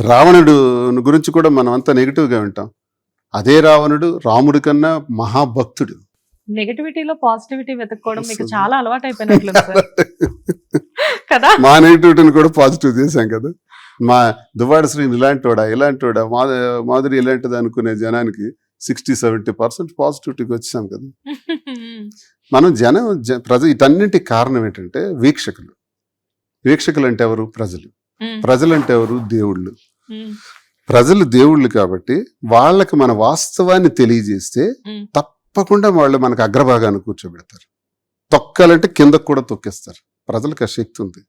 రావణుడు గురించి కూడా మనం అంతా నెగిటివ్గా వింటాం. అదే రావణుడు రాముడి కన్నా మహాభక్తుడు. నెగటివిటీలో పాజిటివిటీ వెతుక్కోవడం మీకు. చాలా అలవాటు అయిపోయినట్లు కదా? మా నెగిటివిటీని కూడా పాజిటివ్ చేశాం కదా. మా దువ్వాడ శ్రీని ఇలాంటివాడా ఇలాంటివాడా మా మాధురి ఇలాంటిది అనుకునే జనానికి సిక్స్టీ సెవెంటీ పర్సెంట్ పాజిటివిటీకి వచ్చాం కదా. మనం జనం జ- ప్రజ వీటన్నింటికి కారణం ఏంటంటే వీక్షకులు. వీక్షకులు అంటే ఎవరు? ప్రజలు. ఉమ్, ప్రజలు అంటే ఎవరు? దేవుళ్ళు. ప్రజలు దేవుళ్ళు కాబట్టి వాళ్ళకి మన వాస్తవాన్ని తెలియజేస్తే. తప్పకుండా వాళ్ళు మనకు అగ్రభాగాన్ని కూర్చోబెడతారు. తొక్కాలంటే కిందకు కూడా తొక్కేస్తారు. ప్రజలకు ఆ శక్తి ఉంది.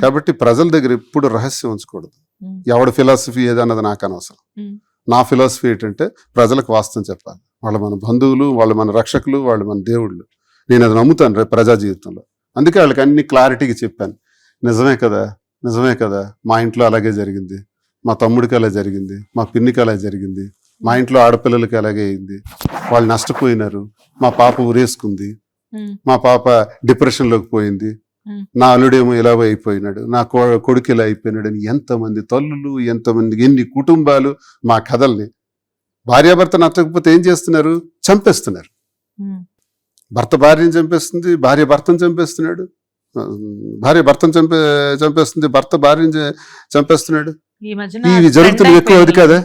కాబట్టి ప్రజల దగ్గర ఎప్పుడు రహస్యం ఉంచకూడదు. ఎవడ ఫిలాసఫీ ఏదన్నది నాకు అనవసరం. నా ఫిలాసఫీ ఏంటంటే ప్రజలకు వాస్తవం చెప్పాలి. వాళ్ళు మన బంధువులు వాళ్ళు మన రక్షకులు వాళ్ళు మన దేవుళ్ళు. నేను అది నమ్ముతాను ప్రజా జీవితంలో. అందుకే వాళ్ళకి అన్ని క్లారిటీగా చెప్పాను. నిజమే కదా? నిజమే కదా మా ఇంట్లో అలాగే జరిగింది మా తమ్ముడికి అలా జరిగింది మా పిన్నికి అలా జరిగింది మా ఇంట్లో ఆడపిల్లలకి అలాగే అయింది వాళ్ళు నష్టపోయినారు మా పాప ఉరేసుకుంది. మా పాప డిప్రెషన్లోకి పోయింది. నా అల్లుడేమో ఇలా అయిపోయినాడు నా కొడుకు ఇలా అయిపోయినాడు అని ఎంతమంది తల్లులు ఎంతమంది ఎన్ని కుటుంబాలు మా కథల్ని భార్యాభర్త నచ్చకపోతే ఏం చేస్తున్నారు చంపేస్తున్నారు. భర్త భార్యను చంపేస్తుంది భార్య భర్తను చంపేస్తున్నాడు భార్య భర్తను చంపే చంపేస్తుంది భర్త భార్యను చంపేస్తున్నాడు. ఇవి జరుగుతున్నవి ఎక్కువ అది కదా?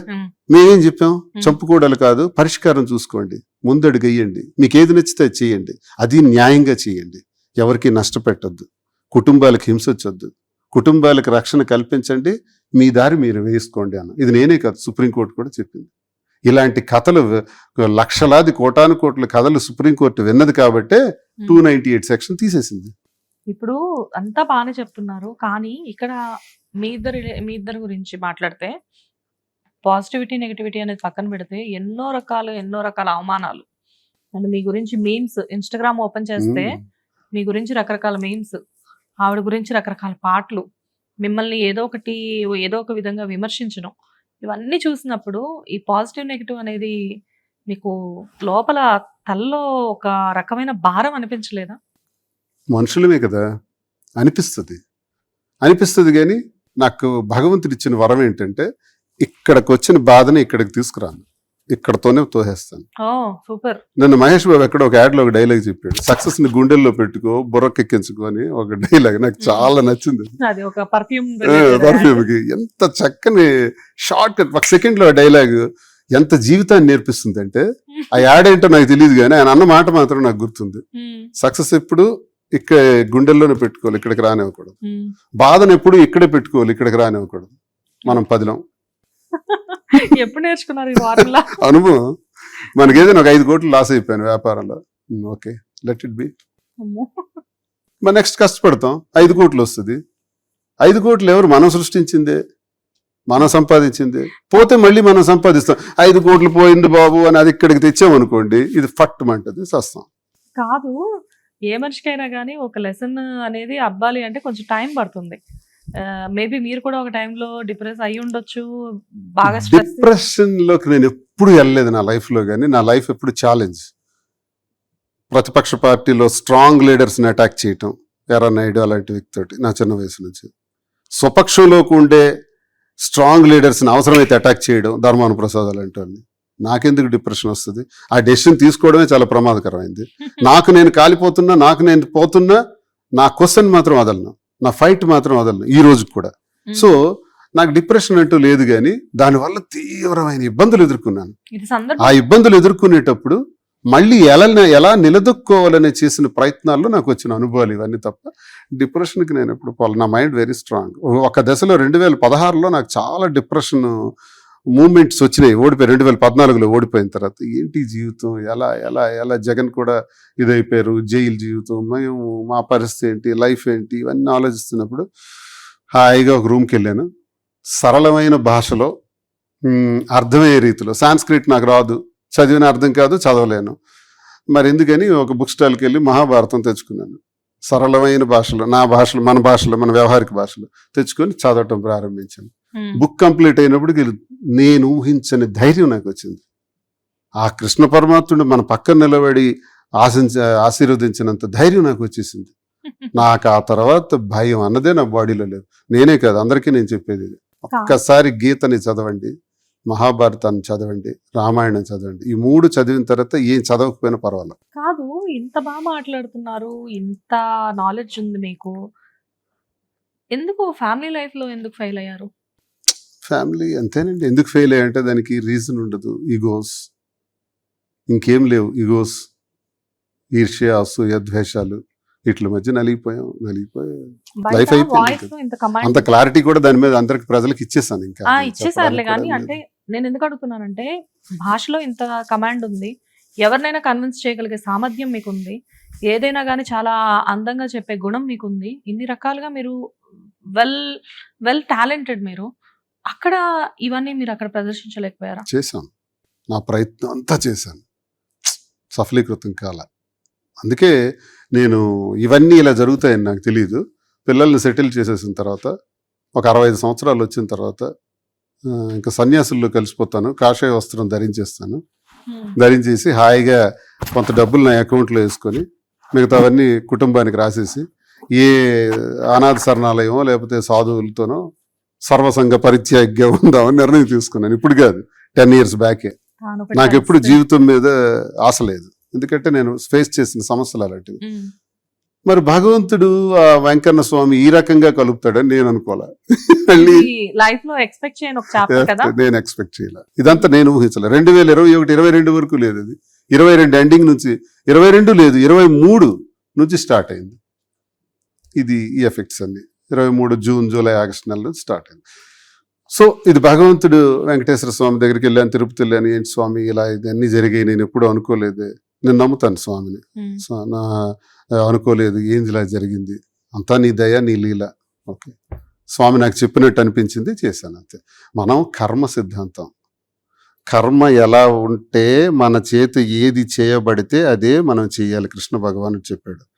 మేమేం చెప్పాం? చంపుకోవడాలు కాదు పరిష్కారం చూసుకోండి ముందడుగు వేయండి మీకు ఏది నచ్చితే అది చేయండి అది న్యాయంగా చేయండి ఎవరికి నష్టపెట్టొద్దు కుటుంబాలకు హింసొచ్చొద్దు కుటుంబాలకు రక్షణ కల్పించండి మీ దారి మీరు వేసుకోండి అన్న. ఇది నేనే కాదు సుప్రీంకోర్టు కూడా చెప్పింది. ఇలాంటి కథలు లక్షలాది కోటాను కోట్ల కథలు సుప్రీంకోర్టు విన్నది కాబట్టే. టూ నైన్టీ ఎయిట్ సెక్షన్ తీసేసింది. ఇప్పుడు అంతా బాగానే చెప్తున్నారు. కానీ ఇక్కడ మీ ఇద్దరి మీ ఇద్దరి గురించి మాట్లాడితే పాజిటివిటీ నెగిటివిటీ అనేది పక్కన పెడితే ఎన్నో రకాలు ఎన్నో రకాల అవమానాలు. అండ్ మీ గురించి మీమ్స్ ఇన్స్టాగ్రామ్ ఓపెన్ చేస్తే. మీ గురించి రకరకాల మీమ్స్ ఆవిడ గురించి రకరకాల పాటలు మిమ్మల్ని ఏదో ఒకటి ఏదో ఒక విధంగా విమర్శించడం ఇవన్నీ చూసినప్పుడు ఈ పాజిటివ్ నెగిటివ్ అనేది మీకు లోపల తల్లో ఒక రకమైన భారం అనిపించలేదా? మనుషులమే కదా. అనిపిస్తుంది. అనిపిస్తుంది కానీ నాకు భగవంతుడు ఇచ్చిన వరం ఏంటంటే ఇక్కడికి వచ్చిన బాధని ఇక్కడికి తీసుకురాను. ఇక్కడతోనే తోసేస్తాను. Oh super. నన్ను మహేష్ బాబు ఎక్కడ ఒక యాడ్లో ఒక డైలాగ్ చెప్పాడు. సక్సెస్ని గుండెల్లో పెట్టుకో బుర్రకెక్కించుకో అని ఒక డైలాగ్ నాకు చాలా నచ్చింది. పర్ఫ్యూమ్కి ఎంత చక్కని షార్ట్ కట్ ఒక సెకండ్లో డైలాగ్ ఎంత జీవితాన్ని నేర్పిస్తుంది అంటే ఆ యాడ్ ఏంటో నాకు తెలియదు కానీ ఆయన అన్న మాట మాత్రం నాకు గుర్తుంది. సక్సెస్ ఎప్పుడు? ఇక్కడ గుండెల్లోనే పెట్టుకోవాలి ఇక్కడికి రానివ్వకూడదు. బాధను ఎప్పుడు ఇక్కడే పెట్టుకోవాలి ఇక్కడికి రానివ్వకూడదు. మనం పదిలం. ఎప్పుడు నేర్చుకున్నారు ఈ అనుభవం. మనకి ఏదైనా ఒక ఐదు కోట్లు లాస్ అయిపోయాను వ్యాపారంలో. ఓకే. Let it be. మరి నెక్స్ట్ కష్టపడతాం. ఐదు కోట్లు వస్తుంది. ఐదు కోట్లు ఎవరు మనం సృష్టించిందే? మనం సంపాదించిందే? పోతే మళ్ళీ మనం సంపాదిస్తాం. ఐదు కోట్లు పోయింది బాబు అని అది ఇక్కడికి తెచ్చామనుకోండి ఇది ఫట్ మంటది సస్తాం. కాదు ఏ మనిషికైనా కానీ ఒక లెసన్ అనేది అవ్వాలి అంటే కొంచెం టైం పడుతుంది. మేబీ మీరు కూడా ఒక టైంలో డిప్రెస్ అయి ఉండొచ్చు బాగా స్ట్రెస్ డిప్రెషన్లోకి నేను ఎప్పుడు వెళ్ళలేదు నా లైఫ్లో కానీ నా లైఫ్ ఎప్పుడు ఛాలెంజ్. ప్రతిపక్ష పార్టీలో స్ట్రాంగ్ లీడర్స్ని అటాక్ చేయటం ఎర్ర నాయుడు అలాంటి వ్యక్తితోటి నా చిన్న వయసు నుంచి. స్వపక్షంలోకి ఉండే స్ట్రాంగ్ లీడర్స్ని అవసరమైతే అటాక్ చేయడం ధర్మాన ప్రసాద్ అలాంటి వాళ్ళని నాకెందుకు డిప్రెషన్ వస్తుంది? ఆ డెసిషన్ తీసుకోవడమే చాలా ప్రమాదకరమైంది. నాకు నేను కాలిపోతున్నా నాకు నేను పోతున్నా నా క్వశ్చన్ మాత్రం వదలను. నా ఫైట్ మాత్రం వదలను ఈ రోజు కూడా. సో నాకు డిప్రెషన్ అంటూ లేదు కానీ దానివల్ల తీవ్రమైన ఇబ్బందులు ఎదుర్కొన్నాను. ఆ ఇబ్బందులు ఎదుర్కొనేటప్పుడు మళ్ళీ ఎలా ఎలా నిలదొక్కోవాలని చేసిన ప్రయత్నాల్లో నాకు వచ్చిన అనుభవాలు ఇవన్నీ తప్ప డిప్రెషన్కి నేను ఎప్పుడు పోలే. నా మైండ్ వెరీ స్ట్రాంగ్. ఒక దశలో రెండు వేల పదహారులో నాకు చాలా డిప్రెషన్ మూమెంట్స్ వచ్చినాయి. ఓడిపోయి రెండు వేల పద్నాలుగులో ఓడిపోయిన తర్వాత ఏంటి జీవితం? ఎలా ఎలా ఎలా జగన్ కూడా ఇదైపోయారు? జైలు జీవితం మేము మా పరిస్థితి ఏంటి? లైఫ్ ఏంటి? ఇవన్నీ ఆలోచిస్తున్నప్పుడు హాయిగా ఒక రూమ్కి వెళ్ళాను. సరళమైన భాషలో అర్థమయ్యే రీతిలో. సాంస్క్రిట్ నాకు రాదు. చదివిన అర్థం కాదు చదవలేను. మరి ఎందుకని ఒక బుక్ స్టాల్కి వెళ్ళి మహాభారతం తెచ్చుకున్నాను. సరళమైన భాషలో నా భాషలో మన భాషలో మన వ్యవహారిక భాషలో తెచ్చుకొని చదవటం ప్రారంభించాను. బుక్ కంప్లీట్ అయినప్పుడు నేను ఊహించని ధైర్యం నాకు వచ్చింది. ఆ కృష్ణ పరమాత్ముడు మన పక్కన నిలబడి ఆశించ ఆశీర్వదించినంత ధైర్యం నాకు వచ్చేసింది. నాకు ఆ తర్వాత భయం అన్నదే నా బాడీలో లేదు. నేనే కాదు అందరికీ నేను చెప్పేది ఒక్కసారి గీతని చదవండి మహాభారతాన్ని చదవండి రామాయణం చదవండి. ఈ మూడు చదివిన తర్వాత ఏం చదవకపోయినా పర్వాలేదు. కాదు ఇంత బాగా మాట్లాడుతున్నారు ఇంత నాలెడ్జ్ ఉంది మీకు. ఎందుకు ఫ్యామిలీ లైఫ్లో ఎందుకు ఫెయిల్ అయ్యారు? ఫ్యామిలీ అంతేనండి. ఎందుకు ఫెయిల్ అయ్యంటే దానికి రీజన్ ఉండదు. ఈగోస్ ఇంకేం లేవు. ఈగోస్ ఈర్ష్య అసూయ ద్వేషాలు వీటి మధ్య నలిగిపోయాం. నలిగిపోయాం Life అయిపోయింది అంత క్లారిటీ కూడా దాని మీద అందరికి ప్రజలకు ఇచ్చేసాను ఇంకా. ఇచ్చేసారులే కానీ అంటే నేను ఎందుకు అడుగుతున్నానంటే భాషలో ఇంత కమాండ్ ఉంది. ఎవరినైనా కన్విన్స్ చేయగలిగే సామర్థ్యం మీకు ఉంది ఏదైనా కానీ చాలా అందంగా చెప్పే గుణం మీకు ఉంది ఇన్ని రకాలుగా మీరు వెల్ వెల్ టాలెంటెడ్ మీరు. అక్కడ ఇవన్నీ మీరు అక్కడ ప్రదర్శించలేకపోయారా? చేశాను. నా ప్రయత్నం అంతా చేశాను. సఫలీకృతం కాల. అందుకే నేను ఇవన్నీ ఇలా జరుగుతాయని నాకు తెలియదు పిల్లల్ని సెటిల్ చేసేసిన తర్వాత ఒక అరవై ఐదు సంవత్సరాలు వచ్చిన తర్వాత ఇంకా సన్యాసుల్లో కలిసిపోతాను. కాషాయ వస్త్రం ధరించేస్తాను. ధరించేసి హాయిగా కొంత డబ్బులు నా అకౌంట్లో వేసుకొని మిగతావన్నీ కుటుంబానికి రాసేసి ఏ అనాథ శరణాలయమో లేకపోతే సాధువులతోనో సర్వసంగ పరిత్యాగ్గా ఉందామని నిర్ణయం తీసుకున్నాను. ఇప్పుడు కాదు టెన్ ఇయర్స్ బ్యాకే నాకు ఎప్పుడు. జీవితం మీద ఆశ లేదు. ఎందుకంటే నేను ఫేస్ చేసిన సమస్యలు అలాంటివి. మరి భగవంతుడు ఆ వెంకన్న స్వామి ఈ రకంగా కలుపుతాడని నేను అనుకోలే. లైఫ్లో ఎక్స్పెక్ట్ చేయని నేను ఎక్స్పెక్ట్ చేయలే. ఇదంతా నేను ఊహించలే. రెండు వేల ఇరవై ఒకటి ఇరవై రెండు వరకు లేదు ఇది ఇరవై రెండు ఎండింగ్ నుంచి ఇరవై రెండు లేదు ఇరవై మూడు నుంచి స్టార్ట్ అయింది. ఇది ఈ ఎఫెక్ట్స్ అన్ని. ఇరవై మూడు జూన్ జూలై ఆగస్ట్ నెల నుంచి స్టార్ట్ అయింది. సో ఇది భగవంతుడు వెంకటేశ్వర స్వామి దగ్గరికి వెళ్ళాను తిరుపతి వెళ్ళాను ఏంటి స్వామి ఇలా ఇది అన్ని జరిగాయి నేను ఎప్పుడూ అనుకోలేదు. నేను నమ్ముతాను స్వామిని. నా అనుకోలేదు ఏం ఇలా జరిగింది? అంతా నీ దయ నీ లీల. ఓకే. స్వామి నాకు చెప్పినట్టు అనిపించింది చేశాను అంతే. మనం కర్మ సిద్ధాంతం. కర్మ ఎలా ఉంటే మన చేతి ఏది చేయబడితే అదే మనం చేయాలి కృష్ణ భగవానుడు చెప్పాడు.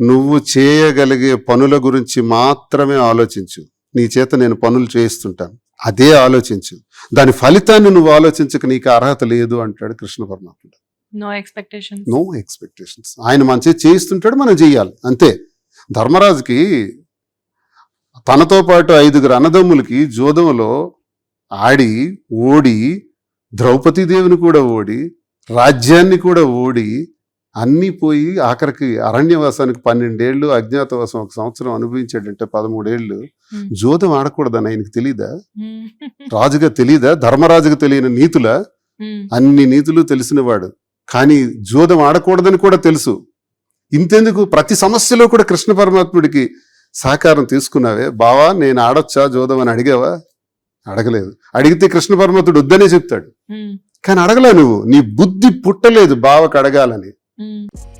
నువ్వు చేయగలిగే పనుల గురించి మాత్రమే ఆలోచించు. నీ చేత నేను పనులు చేయిస్తుంటాను. అదే ఆలోచించు. దాని ఫలితాన్ని నువ్వు ఆలోచించక నీకు అర్హత లేదు అంటాడు కృష్ణ పరమాత్ముడు. నో ఎక్స్పెక్టేషన్ నో ఎక్స్పెక్టేషన్స్ ఆయన మంచి చేయిస్తుంటాడు మనం చేయాలి. అంతే. ధర్మరాజుకి తనతో పాటు ఐదుగురు అన్నదమ్ములకి జోదంలో ఆడి ఓడి ద్రౌపదీదేవిని కూడా ఓడి రాజ్యాన్ని కూడా ఓడి అన్నీ పోయి ఆఖరికి అరణ్యవాసానికి పన్నెండేళ్ళు అజ్ఞాతవాసం ఒక సంవత్సరం అనుభవించాడంటే పదమూడేళ్ళు. జోదం ఆడకూడదని ఆయనకి తెలీదా? రాజుగా తెలీదా? ధర్మరాజుగా తెలియని నీతుల? అన్ని నీతులు తెలిసినవాడు. కానీ జోదం ఆడకూడదని కూడా తెలుసు. ఇంతెందుకు? ప్రతి సమస్యలో కూడా కృష్ణ పరమాత్ముడికి సహకారం తీసుకున్నావే. బావా నేను ఆడొచ్చా జోదం అని అడిగావా? అడగలేదు. అడిగితే కృష్ణ పరమాత్ముడు వద్దనే చెప్తాడు. కానీ అడగలే నువ్వు? నీ బుద్ధి పుట్టలేదు బావకు అడగాలని. 嗯。